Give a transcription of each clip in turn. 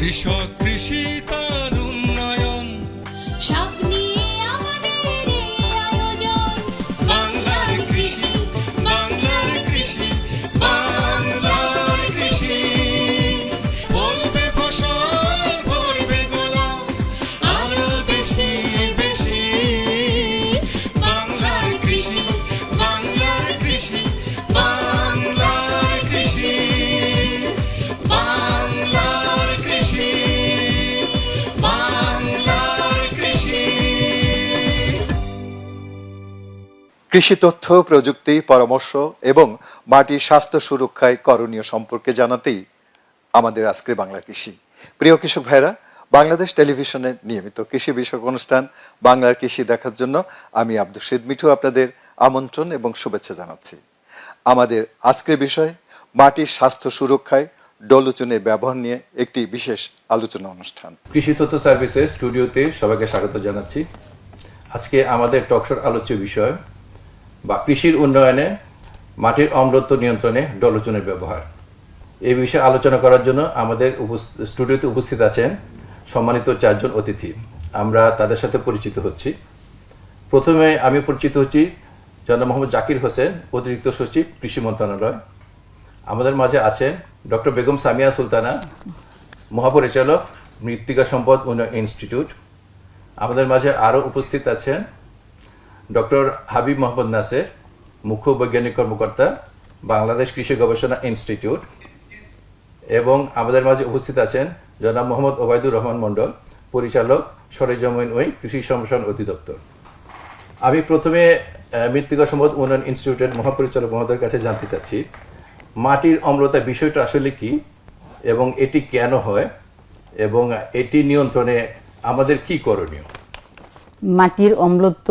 কৃষক কৃষি তার কৃষি তথ্য, প্রযুক্তি, পরামর্শ এবং মাটির স্বাস্থ্য সুরক্ষায় করণীয় সম্পর্কে জানাতেই আমাদের আজকের বাংলা কৃষি। প্রিয় কৃষক ভাইরা, বাংলাদেশ টেলিভিশনের নিয়মিত কৃষি বিষয়ক অনুষ্ঠান, বাংলার কৃষি দেখার জন্য আমি আব্দুল শহীদ মিঠু আপনাদের আমন্ত্রণ এবং শুভেচ্ছা জানাচ্ছি। আমাদের আজকের বিষয় মাটির স্বাস্থ্য সুরক্ষায় ডলোচনের ব্যবহার নিয়ে একটি বিশেষ আলোচনা অনুষ্ঠান। কৃষি তথ্য সার্ভিসের স্টুডিওতে সবাইকে স্বাগত জানাচ্ছি। আজকে আমাদের টকশোর আলোচ্য বিষয় বা কৃষির উন্নয়নে, মাটির অম্লত্ব নিয়ন্ত্রণে ডলোচনের ব্যবহার। এই বিষয়ে আলোচনা করার জন্য আমাদের স্টুডিওতে উপস্থিত আছেন সম্মানিত চারজন অতিথি। আমরা তাদের সাথে পরিচিত হচ্ছি। প্রথমে আমি পরিচিত হচ্ছি জনাব মোহাম্মদ জাকির হোসেন, অতিরিক্ত সচিব কৃষি মন্ত্রণালয়। আমাদের মাঝে আছেন ডক্টর বেগম সামিয়া সুলতানা, মহাপরিচালক মৃত্তিকা সম্পদ উন্নয়ন ইনস্টিটিউট। আমাদের মাঝে আরও উপস্থিত আছেন ডক্টর হাবিব মোহাম্মদ নাসের মুখ্য বৈজ্ঞানিক কর্মকর্তা, বাংলাদেশ কৃষি গবেষণা ইনস্টিটিউট এবং আমাদের মাঝে উপস্থিত আছেন জনাব মোহাম্মদ ওবায়দুর রহমান মণ্ডল, পরিচালক সরেজমিন ওই কৃষি সম্প্রসারণ অধিদপ্তর। আমি প্রথমে মৃত্তিকা সম্পদ উন্নয়ন ইনস্টিটিউটের মহাপরিচালক মহোদয়ের কাছে জানতে চাচ্ছি, মাটির অম্লতা বিষয়টা আসলে কি এবং এটি কেন হয় এবং এটি নিয়ন্ত্রণে আমাদের কি করণীয়? মাটির অম্লত্ব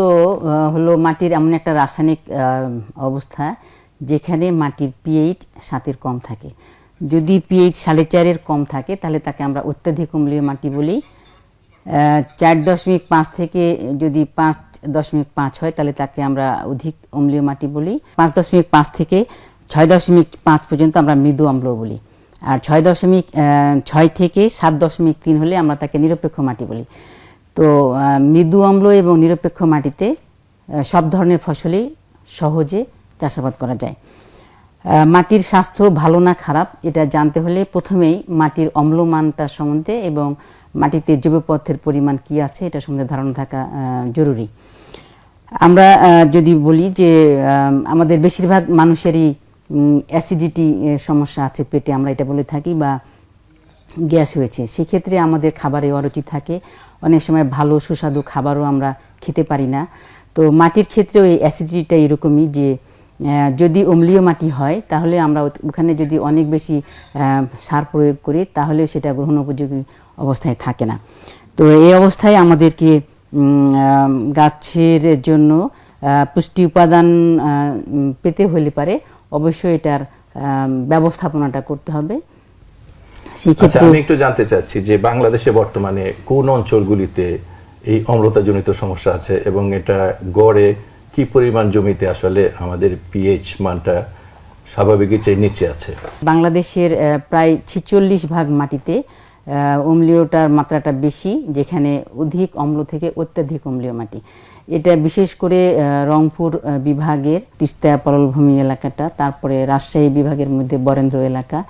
হলো মাটির এমন একটা রাসায়নিক অবস্থা যেখানে মাটির পিএইচ সাতের কম থাকে। যদি পিএইচ সাড়ে চারের কম থাকে, তাহলে তাকে আমরা অত্যাধিক অম্লীয় মাটি বলি। চার দশমিক পাঁচ থেকে যদি পাঁচ দশমিক পাঁচ হয়, তাহলে তাকে আমরা অধিক অম্লীয় মাটি বলি। পাঁচ দশমিক পাঁচ থেকে ছয় দশমিক পাঁচ পর্যন্ত আমরা মৃদু অম্ল বলি। আর ছয় দশমিক ছয় থেকে সাত দশমিক তিন হলে আমরা তাকে নিরপেক্ষ মাটি বলি। তো মৃদু অম্ল এবং নিরপেক্ষ মাটিতে সব ধরনের ফসলই সহজে চাষাবাদ করা যায়। মাটির স্বাস্থ্য ভালো না খারাপ, এটা জানতে হলে প্রথমেই মাটির অম্লমানটা সম্বন্ধে এবং মাটিতে জৈব পরিমাণ কি আছে, এটা সম্বন্ধে ধারণা থাকা জরুরি। আমরা যদি বলি যে আমাদের বেশিরভাগ মানুষেরই অ্যাসিডিটি সমস্যা আছে পেটে, আমরা এটা বলে থাকি বা গ্যাস হয়েছে। সেক্ষেত্রে আমাদের খাবারে অরুচি থাকে। অনেক সময় ভালো সুস্বাদু খাবারও আমরা খেতে পারি না। তো মাটির ক্ষেত্রেও এই অ্যাসিডিটিটা এরকমই যে যদি অম্লীয় মাটি হয়, তাহলে আমরা ওখানে যদি অনেক বেশি সার প্রয়োগ করি তাহলে সেটা গ্রহণ উপযোগী অবস্থায় থাকে না। তো এই অবস্থায় আমাদেরকে গাছের জন্য পুষ্টি উপাদান পেতে হলে পারে। অবশ্যই এটার ব্যবস্থাপনাটা করতে হবে। সেক্ষেত্রে আমি একটু জানতে চাচ্ছি যে বাংলাদেশে বর্তমানে কোন অঞ্চলগুলিতে এই অম্লতাজনিত সমস্যা আছে এবং এটা গড়ে কি পরিমাণ জমিতে আসলে আমাদের পিএইচ মানটা স্বাভাবিকের চেয়ে নিচে আছে? বাংলাদেশের আহ, প্রায় ছিচল্লিশ ভাগ মাটিতে আহ, অম্লীয়তার মাত্রাটা বেশি যেখানে অধিক অম্ল থেকে অত্যাধিক অম্লীয় মাটি। এটা বিশেষ করে রংপুর বিভাগের তিস্তা পললভূমি এলাকাটা তারপরে রাজশাহী বিভাগের মধ্যে বরেন্দ্র এলাকা আহ,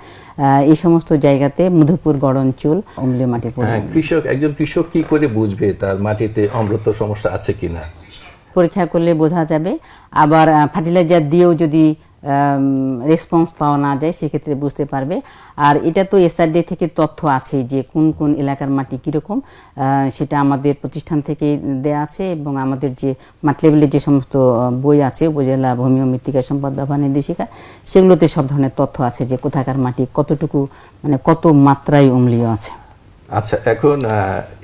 এই সমস্ত জায়গাতে মধুপুর গড় অঞ্চল অম্লীয় মাটি পরিমাণ হ্যাঁ কৃষক একজন কৃষক কি করে বুঝবে তার মাটিতে অম্লত্ব সমস্যা আছে কিনা? পরীক্ষা করলে বোঝা যাবে। আবার ফার্টিলাইজার দিয়েও যদি রেসপন্স পাওয়া না যায়, সেক্ষেত্রে বুঝতে পারবে। আর এটা তো এসআরডি থেকে তথ্য আছে যে কোন কোন এলাকার মাটি কীরকম সেটা আমাদের প্রতিষ্ঠান থেকে দেয়া আছে এবং আমাদের যে মাঠ লেভেলের যে সমস্ত বই আছে, উপজেলা ভূমি ও মৃত্তিকা সম্পদ ব্যবহার নির্দেশিকা, সেগুলোতে সব ধরনের তথ্য আছে যে কোথাকার মাটি কতটুকু মানে কত মাত্রায় অম্লীয় আছে। আচ্ছা এখন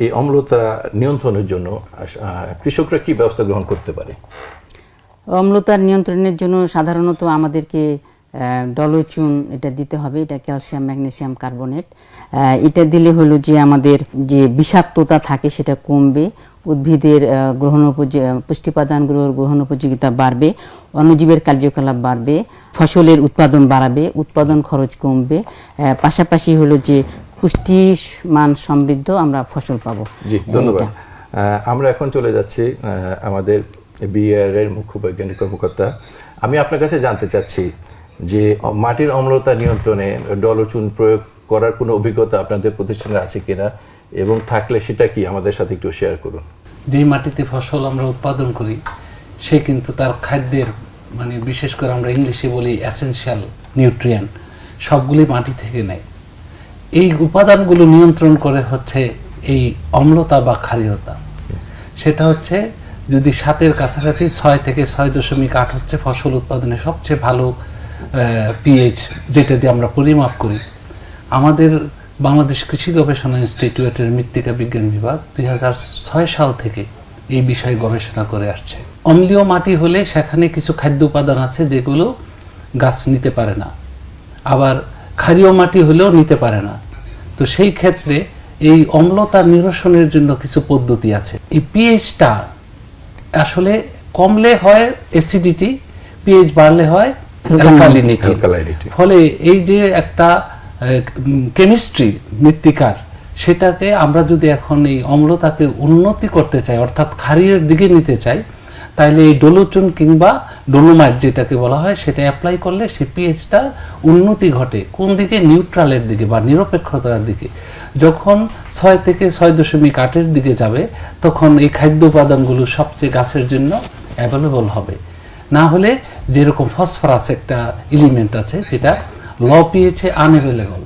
এই অম্লতা নিয়ন্ত্রণের জন্য কৃষকরা কি ব্যবস্থা গ্রহণ করতে পারে? অম্লতার নিয়ন্ত্রণের জন্য সাধারণত আমাদেরকে ডলোচুন এটা দিতে হবে এটা ক্যালসিয়াম ম্যাগনেসিয়াম কার্বনেট। এটা দিলে হলো যে আমাদের যে বিষাক্ততা থাকে সেটা কমবে উদ্ভিদের গ্রহণ উপযোগী পুষ্টিপাদানগুলোর গ্রহণ উপযোগিতা বাড়বে অণুজীবের কার্যকলাপ বাড়বে ফসলের উৎপাদন বাড়াবে উৎপাদন খরচ কমবে পাশাপাশি হলো যে পুষ্টি মান সমৃদ্ধ আমরা ফসল পাবো। জি ধন্যবাদ। আমরা এখন চলে যাচ্ছি আমাদের বিআর মুখ্য বৈজ্ঞানিক কর্মকর্তা আমি আপনার কাছে জানতে চাচ্ছি যে, মাটির অম্লতা নিয়ন্ত্রণে ডলচুন প্রয়োগ করার কোনো অভিজ্ঞতা আপনাদের প্রতিষ্ঠানে আছে কিনা? এবং থাকলে সেটা কি? আমাদের সাথে একটু শেয়ার করুন। যেই মাটিতে ফসল আমরা উৎপাদন করি, সে কিন্তু তার খাদ্যের মানে বিশেষ করে আমরা ইংলিশে বলি অ্যাসেনশিয়াল নিউট্রিয়েন সবগুলি মাটি থেকে নেয়। এই উপাদানগুলো নিয়ন্ত্রণ করে হচ্ছে এই অম্লতা বা ক্ষারীয়তা। সেটা হচ্ছে যদি সাতের কাছাকাছি ছয় থেকে ছয় দশমিক আট হচ্ছে ফসল উৎপাদনে সবচেয়ে ভালো পিএইচ যেটা দিয়ে আমরা পরিমাপ করি। আমাদের বাংলাদেশ কৃষি গবেষণা ইনস্টিটিউটের মৃত্তিকা বিজ্ঞান বিভাগ দুই ছয় সাল থেকে এই বিষয়ে গবেষণা করে আসছে। অম্লীয় মাটি হলে সেখানে কিছু খাদ্য উপাদান আছে যেগুলো গাছ নিতে পারে না। আবার ক্ষারীয় মাটি হলেও নিতে পারে না। তো সেই ক্ষেত্রে এই অম্লতা নিরসনের জন্য কিছু পদ্ধতি আছে। এই পিএইচটা আসলে কমলে হয় অ্যাসিডিটি পিএইচ বাড়লে হয় অ্যালকালিনিটি ফলে এই যে একটা কেমিস্ট্রি মৃত্তিকার সেটাকে আমরা যদি এখন এই অম্লতাকে উন্নতি করতে চাই অর্থাৎ খারিয়ের দিকে নিতে চাই তাহলে এই ডোলোচুন কিংবা ডোলোমাইট যেটাকে বলা হয় সেটা অ্যাপ্লাই করলে সে পিএইচটা উন্নতি ঘটে। কোন দিকে? নিউট্রালের দিকে বা নিরপেক্ষতার দিকে। যখন ছয় থেকে ছয় দশমিক আটের দিকে যাবে তখন এই খাদ্য উপাদানগুলো সবচেয়ে গাছের জন্য অ্যাভেলেবল হবে। না হলে যেরকম ফসফরাস একটা এলিমেন্ট আছে যেটা ল পিএইচে আনএভেলেবল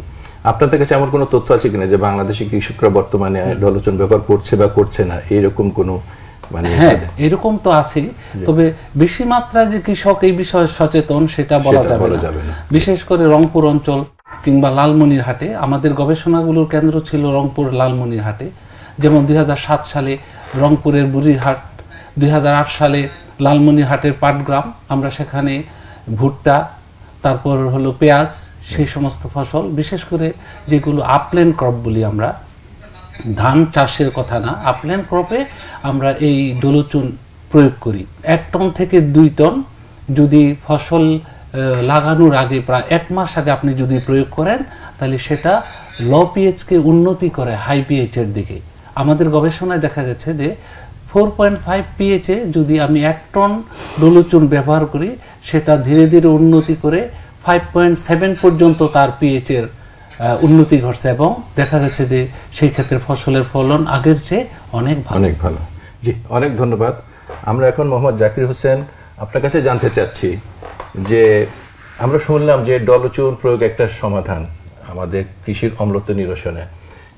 আপনাদের কাছে এমন কোনো তথ্য আছে কিনা যে বাংলাদেশে কৃষকরা বর্তমানে ডলচন ব্যবহার করছে বা করছে না? এরকম কোনো হ্যাঁ এরকম তো আছেই তবে বেশি মাত্রায় যে কৃষক এই বিষয়ে সচেতন সেটা বলা যাবে না। বিশেষ করে রংপুর অঞ্চল কিংবা লালমনিরহাটে আমাদের গবেষণাগুলোর কেন্দ্র ছিল রংপুর লালমনিরহাটে। যেমন দুই হাজার সাত সালে রংপুরের বুড়িরহাট দুই হাজার আট সালে লালমনিরহাটের পাটগ্রাম আমরা সেখানে ভুট্টা তারপর হলো পেঁয়াজ সেই সমস্ত ফসল বিশেষ করে যেগুলো আপল্যান্ড ক্রপ বলি আমরা ধান চাষের কথা না আপল্যান্ড ক্রপে আমরা এই ডোলোচুন প্রয়োগ করি। এক টন থেকে দুই টন যদি ফসল লাগানোর আগে প্রায় এক মাস আগে আপনি যদি প্রয়োগ করেন, তাহলে সেটা ল পিএইচকে উন্নতি করে হাই পিএইচের দিকে। আমাদের গবেষণায় দেখা গেছে যে ফোর পয়েন্ট ফাইভ পিএইচে যদি আমি এক টন ডোলোচুন ব্যবহার করি, সেটা ধীরে ধীরে উন্নতি করে ফাইভ পয়েন্ট সেভেন পর্যন্ত তার পিএইচের উন্নতি ঘটছে এবং দেখা যাচ্ছে যে সেই ক্ষেত্রে ফসলের ফলন আগের চেয়ে অনেক ভালো। অনেক ভালো। জি, অনেক ধন্যবাদ। আমরা এখন মোহাম্মদ জাকির হোসেন আপনার কাছে জানতে চাচ্ছি যে আমরা শুনলাম যে ডলচুন প্রয়োগ একটা সমাধান আমাদের কৃষির অম্লত্ব নিরসনে।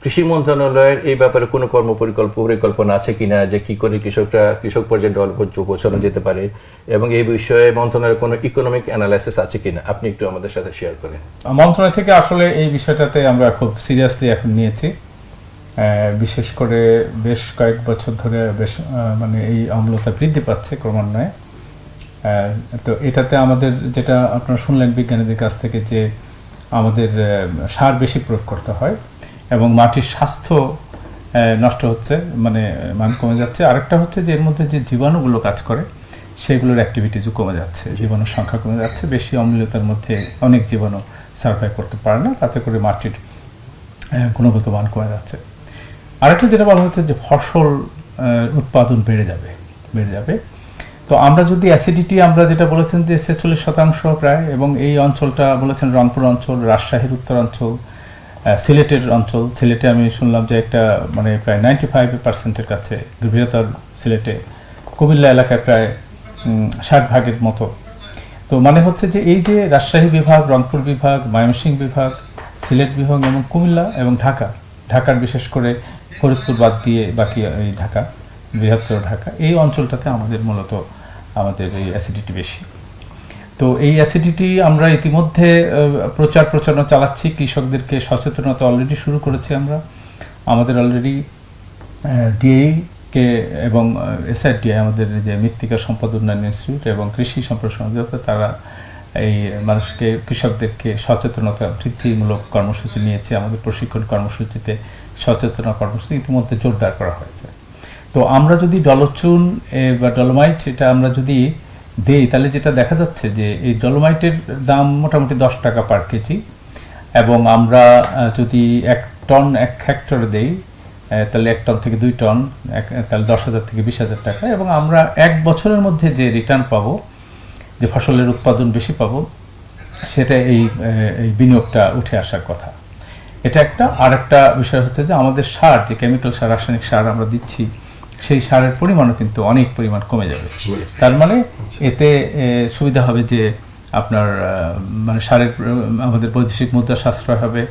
কৃষি মন্ত্রণালয়ের এই ব্যাপারে কোনো কর্ম পরিকল্প পরিকল্পনা আছে কিনা যে কি করে কৃষকরা, কৃষক পর্যায়ে ডল পৌঁছানো যেতে পারে? এবং এই বিষয়ে মন্ত্রণালয়ের কোনো ইকোনমিক অ্যানালাইসিস আছে কিনা? আপনি একটু আমাদের সাথে শেয়ার করেন। মন্ত্রণালয় থেকে আসলে এই বিষয়টাতে আমরা খুব সিরিয়াসলি এখন নিয়েছি। বিশেষ করে বেশ কয়েক বছর ধরে বেশ মানে এই অম্লতা বৃদ্ধি পাচ্ছে ক্রমান্বয়ে। তো এটাতে আমাদের যেটা আপনারা শুনলেন বিজ্ঞানীদের কাছ থেকে যে আমাদের সার বেশি প্রয়োগ করতে হয়। এবং মাটির স্বাস্থ্য নষ্ট হচ্ছে মানে মান কমে যাচ্ছে। আরেকটা হচ্ছে যে, এর মধ্যে যে জীবাণুগুলো কাজ করে, সেগুলোর অ্যাক্টিভিটিসও কমে যাচ্ছে, জীবাণুর সংখ্যা কমে যাচ্ছে। বেশি অম্লতার মধ্যে অনেক জীবাণু সার্ভাইভ করতে পারে না, তাতে করে মাটির গুণগত মান কমে যাচ্ছে। আরেকটা যেটা বলা হচ্ছে যে, ফসল উৎপাদন বেড়ে যাবে বেড়ে যাবে। তো আমরা যদি অ্যাসিডিটি আমরা যেটা বলেছেন যে, ছেচল্লিশ শতাংশ প্রায়, এবং এই অঞ্চলটা বলেছেন রংপুর অঞ্চল, রাজশাহীর উত্তরাঞ্চল সিলেটের অঞ্চল, সিলেটে আমি শুনলাম যে একটা মানে প্রায় নাইনটি ফাইভ পার্সেন্টের কাছে গভীরতার সিলেটে কুমিল্লা এলাকায় প্রায় ষাট ভাগের মতো। তো মানে হচ্ছে যে এই যে রাজশাহী বিভাগ, রংপুর বিভাগ, ময়মনসিংহ বিভাগ, সিলেট বিভাগ এবং কুমিল্লা এবং ঢাকা, ঢাকার বিশেষ করে ফরিদপুর বাদ দিয়ে বাকি এই ঢাকা, বৃহত্তর ঢাকা, এই অঞ্চলটাতে আমাদের মূলত আমাদের এই অ্যাসিডিটি বেশি। তো এই অ্যাসিডিটি আমরা ইতিমধ্যে প্রচার প্রচারণা চালাচ্ছি। কৃষকদেরকে সচেতনতা অলরেডি শুরু করেছি আমরা। আমাদের অলরেডি ডিএই কে এবং এসআরডিআই আমাদের যে মৃত্তিকা সম্পদ উন্নয়ন ইনস্টিটিউট এবং কৃষি সম্প্রসারণ অধিদপ্তর, তারা এই মানুষকে, কৃষকদেরকে সচেতনতা বৃদ্ধিমূলক কর্মসূচি নিয়েছে। আমাদের প্রশিক্ষণ কর্মসূচিতে সচেতনতা কর্মসূচি ইতিমধ্যে জোরদার করা হয়েছে। তো আমরা যদি ডলচুন বা ডলোমাইট এটা আমরা যদি দেই, তাহলে যেটা দেখা যাচ্ছে যে এই ডলোমাইটের দাম মোটামুটি দশ টাকা পার কেজি, এবং আমরা যদি এক টন, এক হেক্টরে দেই তাহলে এক টন থেকে দুই টন, এক- তাহলে দশ হাজার থেকে বিশ হাজার টাকা, এবং আমরা এক বছরের মধ্যে যে রিটার্ন পাবো, যে ফসলের উৎপাদন বেশি পাবো, সেটা এই এই বিনিয়োগটা উঠে আসার কথা। এটা একটা। আর একটা বিষয় হচ্ছে যে আমাদের সার, যে কেমিক্যাল সার, রাসায়নিক সার আমরা দিচ্ছি সেই সারের পরিমাণও কিন্তু অনেক পরিমাণ কমে যাবে। তার মানে এতে সুবিধা হবে যে আপনার মানে সারের আমাদের বৈদেশিক মুদ্রা সাশ্রয় হবে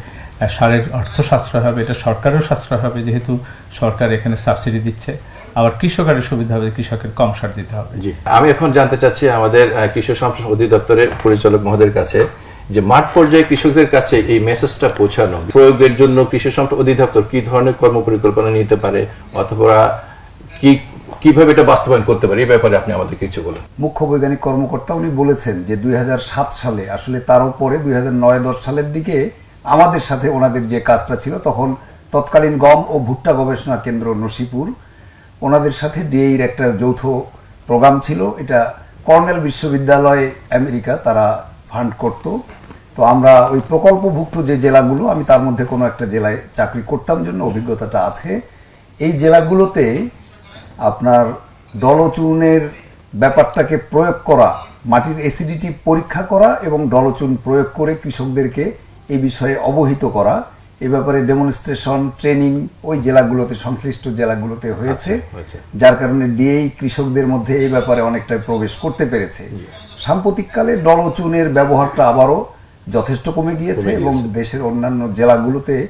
সারের অর্থ সাশ্রয় হবে, এটা সরকারেরও সাশ্রয় হবে যেহেতু সরকার এখানে সাবসিডি দিচ্ছে। আবার কৃষকের সুবিধা হবে, কৃষকের কম সার দিতে হবে। আমি এখন জানতে চাচ্ছি আমাদের কৃষক কৃষি অধিদপ্তরের পরিচালক মহোদয়ের কাছে যে মাঠ পর্যায়ে কৃষকদের কাছে এই মেসেজটা পৌঁছানো, প্রয়োগের জন্য কৃষি সম্প্রসারণ অধিদপ্তর কি ধরনের কর্মপরিকল্পনা নিতে পারে, অথবা কি, কীভাবে এটা বাস্তবায়ন করতে পারে এই ব্যাপারে আপনি আমাদের কিছু বলুন। মুখ্য বৈজ্ঞানিক কর্মকর্তা উনি বলেছেন যে দুই হাজার সাত সালে, আসলে তার উপরে দুই নয় দশ সালের দিকে আমাদের সাথে ওনাদের যে কাজটা ছিল, তখন তৎকালীন গম ও ভুট্টা গবেষণা কেন্দ্র নসিপুর, ওনাদের সাথে ডিএইর একটা যৌথ প্রোগ্রাম ছিল। এটা কর্নেল বিশ্ববিদ্যালয় আমেরিকা তারা ফান্ড করত। তো আমরা ওই প্রকল্পভুক্ত যে জেলাগুলো, আমি তার মধ্যে কোনো একটা জেলায় চাকরি করতাম, জন্য অভিজ্ঞতাটা আছে। এই জেলাগুলোতে আপনার ডলচুনের ব্যাপারটাকে প্রয়োগ করা মাটির অ্যাসিডিটি পরীক্ষা করা এবং ডলচুন প্রয়োগ করে কৃষকদেরকে এ বিষয়ে অবহিত করা। এ ব্যাপারে ডেমনস্ট্রেশন ট্রেনিং ওই জেলাগুলোতে সংশ্লিষ্ট জেলাগুলোতে হয়েছে। হয়েছে। যার কারণে ডিএই কৃষকদের মধ্যে এই ব্যাপারে অনেকটাই প্রবেশ করতে পেরেছে। সাম্প্রতিককালে ডলচুনের ব্যবহারটা আবারও যথেষ্ট কমে গিয়েছে। এবং দেশের অন্যান্য জেলাগুলোতে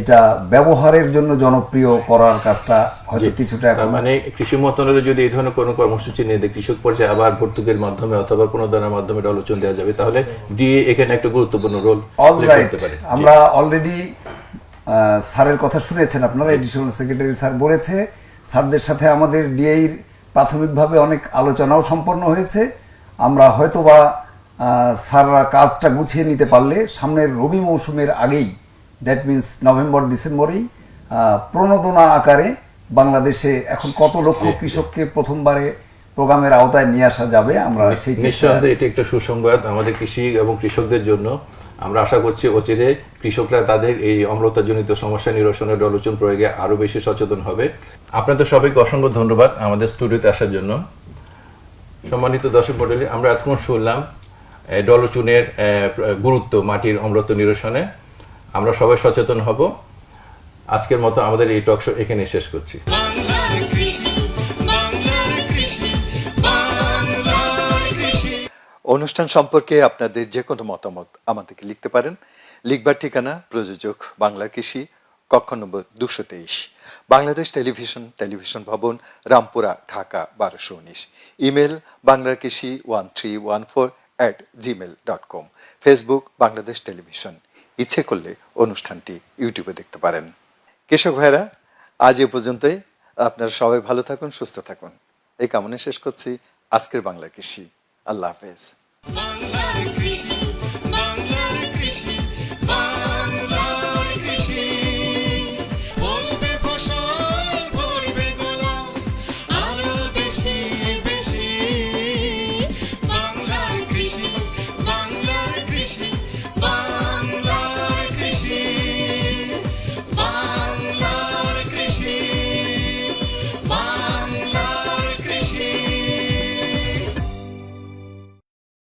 এটা ব্যবহারের জন্য জনপ্রিয় করার কাজটা হয়তো কিছুটা এখন মানে কৃষি মন্ত্রণালয় যদি এই ধরনের কোনো কর্মসূচি নিয়ে দেয় কৃষক পর্যায়ে আবার ভর্তুকির মাধ্যমে অথবা কোনো ধরনের মাধ্যমে এটা আলোচনা দেওয়া যাবে তাহলে ডিএ এখানে একটা গুরুত্বপূর্ণ রোল করতে পারে। আমরা অলরেডি স্যারের কথা শুনেছেন আপনারা এডিশনাল সেক্রেটারি স্যার বলেছে। স্যারদের সাথে আমাদের ডিএইর প্রাথমিকভাবে অনেক আলোচনাও সম্পন্ন হয়েছে। আমরা হয়তোবা স্যাররা কাজটা গুছিয়ে নিতে পারলে সামনের রবি মৌসুমের আগেই দ্যাট মিন্স নভেম্বর ডিসেম্বরেই প্রণোদনা আকারে বাংলাদেশে এখন কত লক্ষ কৃষককে প্রথমবারে প্রোগ্রামের আওতায় নিয়ে আসা যাবে আমরা সেই নিঃসন্দেহে। এটি একটা সুসংবাদ আমাদের কৃষি এবং কৃষকদের জন্য। আমরা আশা করছি অচিরে কৃষকরা তাদের এই অম্লতাজনিত সমস্যা নিরসনের আলোচন প্রয়োগে আরও বেশি সচেতন হবে। আপনাদের সবাইকে অসংখ্য ধন্যবাদ আমাদের স্টুডিওতে আসার জন্য। সম্মানিত দর্শক মন্ডলী আমরা এতক্ষণ শুনলাম ডলচুনের গুরুত্ব মাটির অম্লত্ব নিরসনে। আমরা সবাই সচেতন হব। আজকের মতো আমাদের এই টক শো এখানে শেষ করছি। অনুষ্ঠান সম্পর্কে আপনাদের যে কোনো মতামত আমাদেরকে লিখতে পারেন। লিখবার ঠিকানা প্রযোজক বাংলা কৃষি কক্ষ নম্বর দুশো তেইশ। বাংলাদেশ টেলিভিশন টেলিভিশন ভবন রামপুরা ঢাকা বারোশো উনিশ। Email Bangla Krishi one three one four at Gmail dot com Facebook Bangladesh television. ইচ্ছে করলে অনুষ্ঠানটি ইউটিউবে দেখতে পারেন। কৃষক ভাইরা আজ এ পর্যন্তই। আপনারা সবাই ভালো থাকুন, সুস্থ থাকুন। এই কামনে শেষ করছি। আজকের বাংলা কৃষি। আল্লাহ হাফেজ।